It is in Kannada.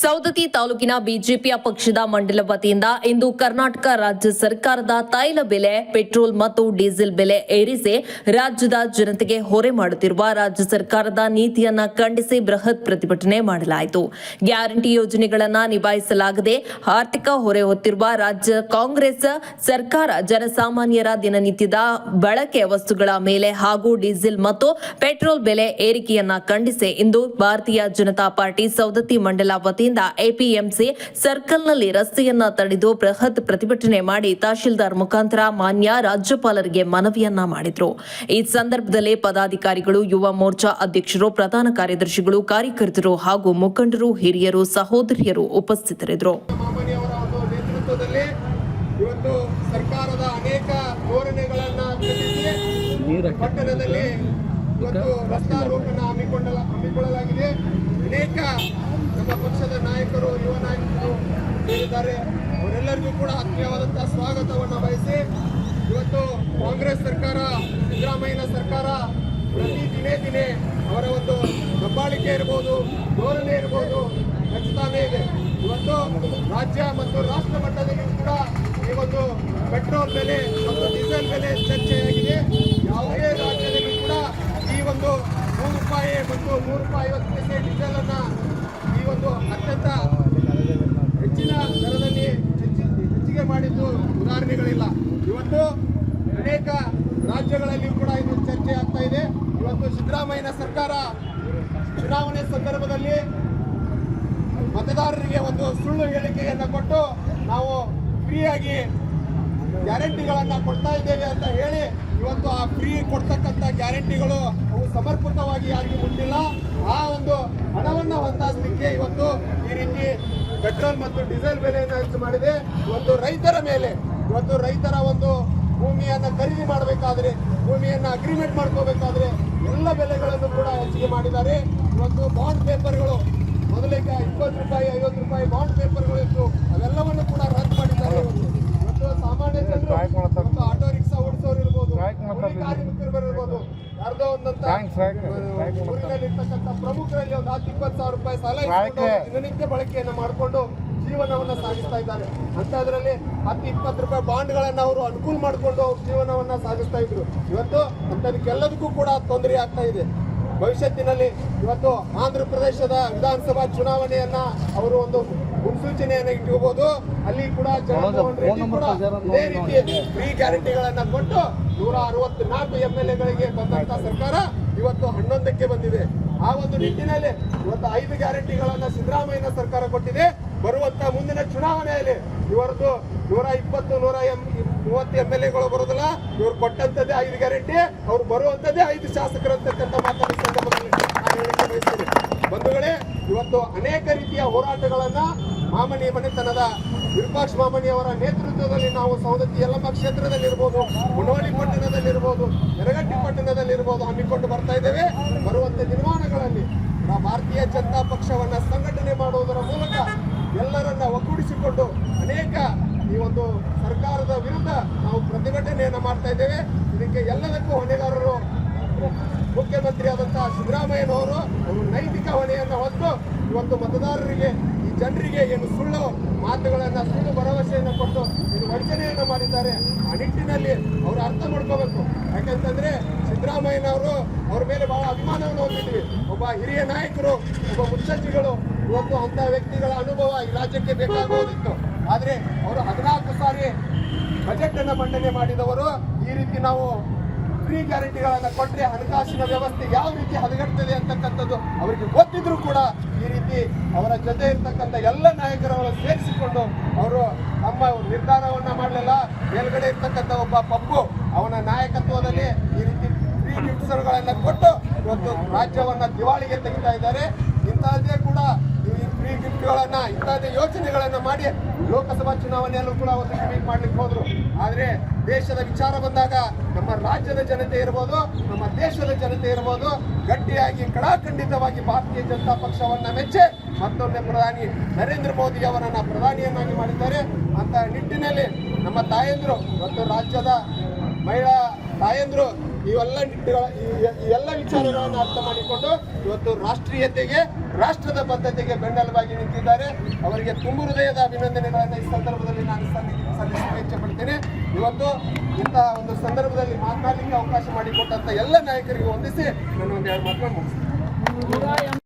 ಸೌದತ್ತಿ ತಾಲೂಕಿನ ಬಿಜೆಪಿಯ ಪಕ್ಷದ ಮಂಡಲ ವತಿಯಿಂದ ಇಂದು ಕರ್ನಾಟಕ ರಾಜ್ಯ ಸರ್ಕಾರದ ತೈಲ ಬೆಲೆ, ಪೆಟ್ರೋಲ್ ಮತ್ತು ಡೀಸೆಲ್ ಬೆಲೆ ಏರಿಸಿ ರಾಜ್ಯದ ಜನತೆಗೆ ಹೊರೆ ಮಾಡುತ್ತಿರುವ ರಾಜ್ಯ ಸರ್ಕಾರದ ನೀತಿಯನ್ನ ಖಂಡಿಸಿ ಬೃಹತ್ ಪ್ರತಿಭಟನೆ ಮಾಡಲಾಯಿತು. ಗ್ಯಾರಂಟಿ ಯೋಜನೆಗಳನ್ನ ನಿಭಾಯಿಸಲಾಗದೆ ಆರ್ಥಿಕ ಹೊರೆ ಹೊತ್ತಿರುವ ರಾಜ್ಯ ಕಾಂಗ್ರೆಸ್, ಸರ್ಕಾರ ಜನಸಾಮಾನ್ಯರ ದಿನನಿತ್ಯದ ಬಳಕೆ ವಸ್ತುಗಳ ಮೇಲೆ ಹಾಗೂ ಡೀಸೆಲ್ ಮತ್ತು ಪೆಟ್ರೋಲ್ ಬೆಲೆ ಏರಿಕೆಯನ್ನ ಖಂಡಿಸಿ ಇಂದು ಭಾರತೀಯ ಜನತಾ ಪಾರ್ಟಿ ಸೌದತ್ತಿ ಮಂಡಲ ವತಿಯಿಂದ ಎಪಿಎಂಸಿ ಸರ್ಕಲ್ನಲ್ಲಿ ರಸ್ತೆಯನ್ನ ತಡೆದು ಬೃಹತ್ ಪ್ರತಿಭಟನೆ ಮಾಡಿ ತಹಶೀಲ್ದಾರ್ ಮುಖಾಂತರ ಮಾನ್ಯ ರಾಜ್ಯಪಾಲರಿಗೆ ಮನವಿಯನ್ನ ಮಾಡಿದ್ರು. ಈ ಸಂದರ್ಭದಲ್ಲಿ ಪದಾಧಿಕಾರಿಗಳು, ಯುವ ಮೋರ್ಚಾ ಅಧ್ಯಕ್ಷರು, ಪ್ರಧಾನ ಕಾರ್ಯದರ್ಶಿಗಳು, ಕಾರ್ಯಕರ್ತರು ಹಾಗೂ ಮುಖಂಡರು, ಹಿರಿಯರು, ಸಹೋದರಿಯರು ಉಪಸ್ಥಿತರಿದ್ದರು. ಇವತ್ತು ಸರ್ಕಾರದ ಅನೇಕ ಧೋರಣೆಗಳನ್ನ ಪಟ್ಟಣದಲ್ಲಿ ಇವತ್ತು ರಸ್ತಾರೋಪಣ ಹಮ್ಮಿಕೊಂಡ ಹಮ್ಮಿಕೊಳ್ಳಲಾಗಿದೆ. ಅನೇಕ ನಮ್ಮ ಪಕ್ಷದ ನಾಯಕರು ಯುವ ನಾಯಕರು ಸೇರಿದ್ದಾರೆ ಅವರೆಲ್ಲರಿಗೂ ಕೂಡ ಆತ್ಮೀಯವಾದಂತಹ ಸ್ವಾಗತವನ್ನು ಬಯಸಿ ಇವತ್ತು ಕಾಂಗ್ರೆಸ್ ಸರ್ಕಾರ, ಸಿದ್ದರಾಮಯ್ಯನ ಸರ್ಕಾರ ಪ್ರತಿ ದಿನೇ ದಿನೇ ಅವರ ಒಂದು ದಬ್ಬಾಳಿಕೆ ಇರ್ಬೋದು, ಧೋರಣೆ ಇರ್ಬೋದು ಹೆಚ್ಚುತ್ತಾನೇ ಇದೆ. ಇವತ್ತು ರಾಜ್ಯ ಮತ್ತು ರಾಷ್ಟ್ರ ಮಟ್ಟದಲ್ಲಿ ಕೂಡ ಈ ಒಂದು ಪೆಟ್ರೋಲ್ ಬೆಲೆ ಮತ್ತು ಡೀಸೆಲ್ ಬೆಲೆ ಚರ್ಚೆಯಾಗಿದೆ. ಯಾವುದೇ ರಾಜ್ಯದಲ್ಲಿ ಕೂಡ ಈ ಒಂದು ನೂರು ರೂಪಾಯಿ ಮತ್ತು ನೂರು ರೂಪಾಯಿ ಐವತ್ತು ಪೈಸೆ ಡೀಸೆಲನ್ನು ಈ ಒಂದು ಅತ್ಯಂತ ಮಾಡಿದ್ದು ಉದಾಹರಣೆಗಳಿಲ್ಲ. ಇವತ್ತು ಅನೇಕ ರಾಜ್ಯಗಳಲ್ಲಿ ಕೂಡ ಇದು ಚರ್ಚೆ ಆಗ್ತಾ ಇದೆ. ಇವತ್ತು ಸಿದ್ದರಾಮಯ್ಯನ ಸರ್ಕಾರ ಚುನಾವಣೆ ಸಂದರ್ಭದಲ್ಲಿ ಮತದಾರರಿಗೆ ಒಂದು ಸುಳ್ಳು ಹೇಳಿಕೆಯನ್ನು ಕೊಟ್ಟು ನಾವು ಫ್ರೀಯಾಗಿ ಗ್ಯಾರಂಟಿಗಳನ್ನು ಕೊಡ್ತಾ ಇದ್ದೇವೆ ಅಂತ ಹೇಳಿ ಇವತ್ತು ಆ ಫ್ರೀ ಕೊಡ್ತಕ್ಕಂಥ ಗ್ಯಾರಂಟಿಗಳು ಅವು ಸಮರ್ಪಕವಾಗಿ ಯಾರಿಗೂ ಮುಟ್ಟಿಲ್ಲ. ಆ ಒಂದು ಹಣವನ್ನು ಹೊಂದಾಸಲಿಕ್ಕೆ ಇವತ್ತು ಈ ರೀತಿ ಪೆಟ್ರೋಲ್ ಮತ್ತು ಡೀಸೆಲ್ ಬೆಲೆಯನ್ನು ಹೆಚ್ಚು ಮಾಡಿದೆ. ಒಂದು ರೈತರ ಮೇಲೆ, ಇವತ್ತು ರೈತರ ಒಂದು ಭೂಮಿಯನ್ನು ಖರೀದಿ ಮಾಡಬೇಕಾದ್ರೆ, ಭೂಮಿಯನ್ನು ಅಗ್ರಿಮೆಂಟ್ ಮಾಡ್ಕೋಬೇಕಾದ್ರೆ ಎಲ್ಲ ಬೆಲೆಗಳನ್ನು ಕೂಡ ಹೆಚ್ಚಿಗೆ ಮಾಡಿದ್ದಾರೆ. ಇವತ್ತು ಬಾಂಡ್ ಪೇಪರ್ಗಳು ಮೊದಲಿಗೆ ಇಪ್ಪತ್ತು ರೂಪಾಯಿ, ಐವತ್ತು ರೂಪಾಯಿ ಬಾಂಡ್ ಪೇಪರ್ಗಳು ಇತ್ತು. ಊರಿನಲ್ಲಿ ಪ್ರಮುಖರಲ್ಲಿ ಒಂದು ಹತ್ತು ಇಪ್ಪತ್ತು ಸಾವಿರ ರೂಪಾಯಿ ಸಾಲ ದಿನನಿತ್ಯ ಬಳಕೆಯನ್ನು ಮಾಡಿಕೊಂಡು ಜೀವನವನ್ನ ಸಾಗಿಸ್ತಾ ಇದ್ದಾರೆ. ಅಂತದ್ರಲ್ಲಿ ಹತ್ತು ಇಪ್ಪತ್ತು ರೂಪಾಯಿ ಬಾಂಡ್ಗಳನ್ನು ಅವರು ಅನುಕೂಲ ಮಾಡಿಕೊಂಡು ಅವ್ರ ಜೀವನವನ್ನ ಸಾಗಿಸ್ತಾ ಇದ್ರು. ಇವತ್ತು ಅಂತದಕ್ಕೆಲ್ಲದಕ್ಕೂ ಕೂಡ ತೊಂದರೆ ಆಗ್ತಾ ಇದೆ. ಭವಿಷ್ಯತ್ತಿನಲ್ಲಿ ಇವತ್ತು ಆಂಧ್ರ ಪ್ರದೇಶದ ವಿಧಾನಸಭಾ ಚುನಾವಣೆಯನ್ನ ಅವರು ಒಂದು ಮುನ್ಸೂಚನೆಯನ್ನ ಇಟ್ಕೋಬಹುದು ಅಲ್ಲಿ ಕೂಡ ಇದೇ ರೀತಿ ಫ್ರೀ ಗ್ಯಾರಂಟಿಗಳನ್ನ ಕೊಟ್ಟು ನೂರ ಅರವತ್ನಾಲ್ಕು ಎಂ ಎಲ್ ಎಗಳಿಗೆ ಬಂದಂತ ಸರ್ಕಾರ ಇವತ್ತು ಹನ್ನೊಂದಕ್ಕೆ ಬಂದಿದೆ. ಆ ಒಂದು ನಿಟ್ಟಿನಲ್ಲಿ ಇವತ್ತು ಐದು ಗ್ಯಾರಂಟಿಗಳನ್ನ ಸಿದ್ದರಾಮಯ್ಯನ ಸರ್ಕಾರ ಕೊಟ್ಟಿದೆ. ಬರುವಂತ ಮುಂದಿನ ಚುನಾವಣೆಯಲ್ಲಿ ಇವರದ್ದು ನೂರ ಇಪ್ಪತ್ತು ನೂರ ಎಂ ಮೂವತ್ತು ಎಂ ಎಲ್ ಎಗಳು ಬರೋದಿಲ್ಲ ಇವರು ಕೊಟ್ಟಂತದ್ದೇ ಐದು ಗ್ಯಾರಂಟಿ ಅವ್ರು ಬರುವಂತದ್ದೇ ಐದು ಶಾಸಕರಂತಕ್ಕಂಥ ಅಂತಕ್ಕಂಥ ಮಾತನ್ನು ಸಂದರ್ಭದಲ್ಲಿ ಬಂಧುಗಳೇ, ಇವತ್ತು ಅನೇಕ ರೀತಿಯ ಹೋರಾಟಗಳನ್ನ ಮಾಮನಿ ಮನೆತನದ ವಿರೂಪಾಕ್ಷ ಮಾಮನಿ ಅವರ ನೇತೃತ್ವದಲ್ಲಿ ನಾವು ಸವದತ್ತಿ ಯಲ್ಲಮ್ಮ ಕ್ಷೇತ್ರದಲ್ಲಿರ್ಬೋದು ಮುನವಳ್ಳಿ ಪಟ್ಟಣದಲ್ಲಿರ್ಬೋದು, ಯರಗಟ್ಟಿ ಪಟ್ಟಣದಲ್ಲಿರ್ಬೋದು ಹಮ್ಮಿಕೊಂಡು ಬರ್ತಾ ಇದ್ದೇವೆ. ಬರುವಂತೆ ದಿನಮಾನಗಳಲ್ಲಿ ನಾವು ಭಾರತೀಯ ಜನತಾ ಪಕ್ಷವನ್ನ ಸಂಘಟನೆ ಮಾಡುವುದರ ಮೂಲಕ ಎಲ್ಲರನ್ನ ಒಗ್ಗೂಡಿಸಿಕೊಂಡು ಅನೇಕ ಈ ಒಂದು ಸರ್ಕಾರದ ವಿರುದ್ಧ ನಾವು ಪ್ರತಿಭಟನೆಯನ್ನು ಮಾಡ್ತಾ ಇದ್ದೇವೆ. ಇದಕ್ಕೆ ಎಲ್ಲದಕ್ಕೂ ಹೊಣೆಗಾರರು ಮುಖ್ಯಮಂತ್ರಿ ಆದಂತಹ ಸಿದ್ದರಾಮಯ್ಯನವರು ಅವರು ನೈತಿಕ ಹೊಣೆಯನ್ನು ಹೊತ್ತು ಇವತ್ತು ಮತದಾರರಿಗೆ, ಈ ಜನರಿಗೆ ಏನು ಸುಳ್ಳು ಮಾತುಗಳನ್ನು, ಸುಳ್ಳು ಭರವಸೆಯನ್ನು ಕೊಟ್ಟು ಏನು ವಂಚನೆಯನ್ನು ಮಾಡಿದ್ದಾರೆ, ಆ ನಿಟ್ಟಿನಲ್ಲಿ ಅವರು ಅರ್ಥ ಮಾಡ್ಕೋಬೇಕು. ಯಾಕಂತಂದ್ರೆ ಸಿದ್ದರಾಮಯ್ಯನವರು ಅವ್ರ ಮೇಲೆ ಬಹಳ ಅಭಿಮಾನವನ್ನು ಹೊಂದಿದ್ವಿ. ಒಬ್ಬ ಹಿರಿಯ ನಾಯಕರು, ಒಬ್ಬ ಮುತ್ಸಜ್ಜಿಗಳು, ಇವತ್ತು ಅಂತ ವ್ಯಕ್ತಿಗಳ ಅನುಭವ ಈ ರಾಜ್ಯಕ್ಕೆ ಬೇಕಾಗುವುದಿತ್ತು. ಆದರೆ ಅವರು ಹದಿನಾಲ್ಕು ಸಾರಿ ಬಜೆಟ್ ಅನ್ನು ಮಂಡನೆ ಮಾಡಿದವರು ಈ ರೀತಿ ನಾವು ಫ್ರೀ ಗ್ಯಾರಂಟಿಗಳನ್ನ ಕೊಟ್ಟರೆ ಹಣಕಾಸಿನ ವ್ಯವಸ್ಥೆ ಯಾವ ರೀತಿ ಹದಗೆಡ್ತದೆ ಅಂತಕ್ಕಂಥದ್ದು ಅವರಿಗೆ ಗೊತ್ತಿದ್ರು ಕೂಡ ಈ ರೀತಿ ಅವರ ಜೊತೆ ಇರ್ತಕ್ಕಂಥ ಎಲ್ಲ ನಾಯಕರವರು ಸೇರಿಸಿಕೊಂಡು ಅವರು ತಮ್ಮ ನಿರ್ಧಾರವನ್ನ ಮಾಡಲಿಲ್ಲ. ಮೇಲ್ಗಡೆ ಇರ್ತಕ್ಕಂಥ ಒಬ್ಬ ಪಪ್ಪು ಅವನ ನಾಯಕತ್ವದಲ್ಲಿ ಈ ರೀತಿ ಫ್ರೀ ಗಿಫ್ಟ್ಸ್ಗಳನ್ನ ಕೊಟ್ಟು ಇವತ್ತು ರಾಜ್ಯವನ್ನ ದಿವಾಳಿಗೆ ತೆಗಿತಾ ಇದ್ದಾರೆ. ಇಂತಹದ್ದೇ ಕೂಡ ಈ ಫ್ರೀ ಗಿಫ್ಟ್ಗಳನ್ನ ಯೋಜನೆಗಳನ್ನ ಮಾಡಿ ಲೋಕಸಭಾ ಚುನಾವಣೆಯಲ್ಲೂ ಕೂಡ ಅವತ್ತು ಗಿಮಿಕ್ ಮಾಡ್ಲಿಕ್ಕೆ ಹೋದ್ರು. ಆದ್ರೆ ದೇಶದ ವಿಚಾರ ಬಂದಾಗ ನಮ್ಮ ರಾಜ್ಯದ ಜನತೆ ಇರ್ಬೋದು, ನಮ್ಮ ದೇಶದ ಜನತೆ ಇರ್ಬೋದು, ಗಟ್ಟಿಯಾಗಿ ಕಡಾಖಂಡಿತವಾಗಿ ಭಾರತೀಯ ಜನತಾ ಪಕ್ಷವನ್ನ ಮೆಚ್ಚೆ ಮತ್ತೊಮ್ಮೆ ಪ್ರಧಾನಿ ನರೇಂದ್ರ ಮೋದಿ ಅವರನ್ನ ಪ್ರಧಾನಿಯನ್ನಾಗಿ ಮಾಡಿದ್ದಾರೆ ಅಂತ ನಿಟ್ಟಿನಲ್ಲಿ ನಮ್ಮ ತಾಯಂದ್ರು, ಮತ್ತು ರಾಜ್ಯದ ಮಹಿಳಾ ತಾಯಂದ್ರು ಇವೆಲ್ಲ ನಿಟ್ಟುಗಳ ಎಲ್ಲ ವಿಚಾರಗಳನ್ನು ಅರ್ಥ ಮಾಡಿಕೊಂಡು ಇವತ್ತು ರಾಷ್ಟ್ರೀಯತೆಗೆ, ರಾಷ್ಟ್ರದ ಬದ್ಧತೆಗೆ ಬೆನ್ನೆಲುಬಾಗಿ ನಿಂತಿದ್ದಾರೆ. ಅವರಿಗೆ ತುಂಬು ಹೃದಯದ ಅಭಿನಂದನೆಗಳನ್ನು ಈ ಸಂದರ್ಭದಲ್ಲಿ ನಾನು ಸಲ್ಲಿ ಸಲ್ಲಿಸಲು ಪಡ್ತೇನೆ. ಇವತ್ತು ಇಂತಹ ಒಂದು ಸಂದರ್ಭದಲ್ಲಿ ಮಾತನಾಡಲಿಕ್ಕೆ ಅವಕಾಶ ಮಾಡಿಕೊಟ್ಟಂತ ಎಲ್ಲ ನಾಯಕರಿಗೆ ವಂದಿಸಿ ನಾನು ಒಂದು ಮಾತನ್ನು ಮುಗಿಸ್ತೇನೆ.